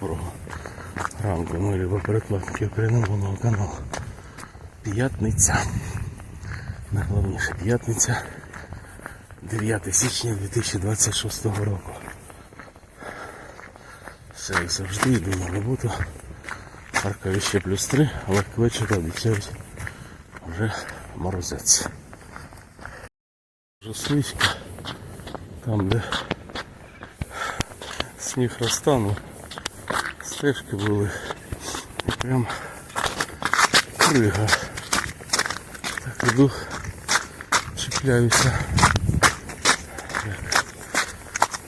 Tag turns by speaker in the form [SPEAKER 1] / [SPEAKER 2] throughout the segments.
[SPEAKER 1] Доброго ранку, мої любі перекладники україномовного каналу. П'ятниця. Найголовніше п'ятниця 9 січня 2026 року. Все як завжди йду на роботу. Харкові ще плюс 3, але к вечору обіцяють вже морозець. Вже слизько. Там, де сніг розтанув, стежки були. І прям крига. Так іду, чіпляюся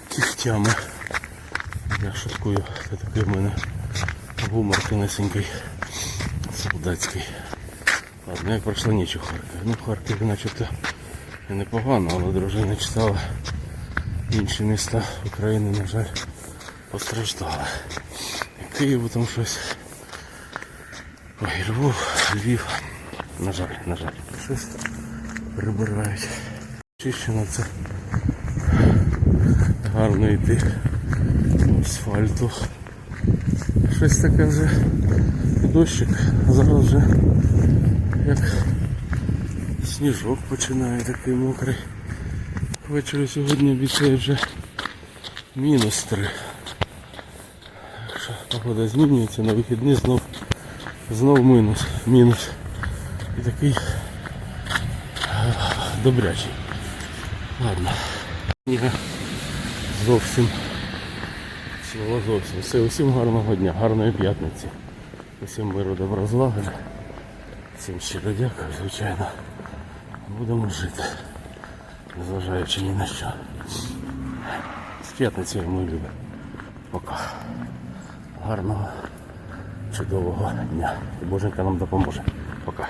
[SPEAKER 1] кігтями. Я шуткую, це такий в мене гумор тонесенький, солдатський. Ладно, як пройшла ніч у Харкові. Ну, в Харкові начебто і непогано, але дружина читала. Інші міста України, на жаль, постраждали. Києву там щось. Ой, Львов, Львів. На жаль, на жаль, щось прибирають. Чищено це гарно йти асфальту. Щось таке вже дощик, зараз вже як сніжок починає такий мокрий. Ввечері сьогодні обіцяють вже мінус 3. Що погода змінюється, на вихідні знов, знов мінус. мінус. І такий е, добрячий. Ладно. Сніга зовсім. Слова зовсім. Все, усім гарного дня, гарної п'ятниці. Усім миру добра злагоди. Всім щиро дякую, звичайно. Будемо жити незважаючи ні на що. З п'ятницею мої любі. Пока. Гарного, чудового дня. І Боженька нам допоможе. Пока.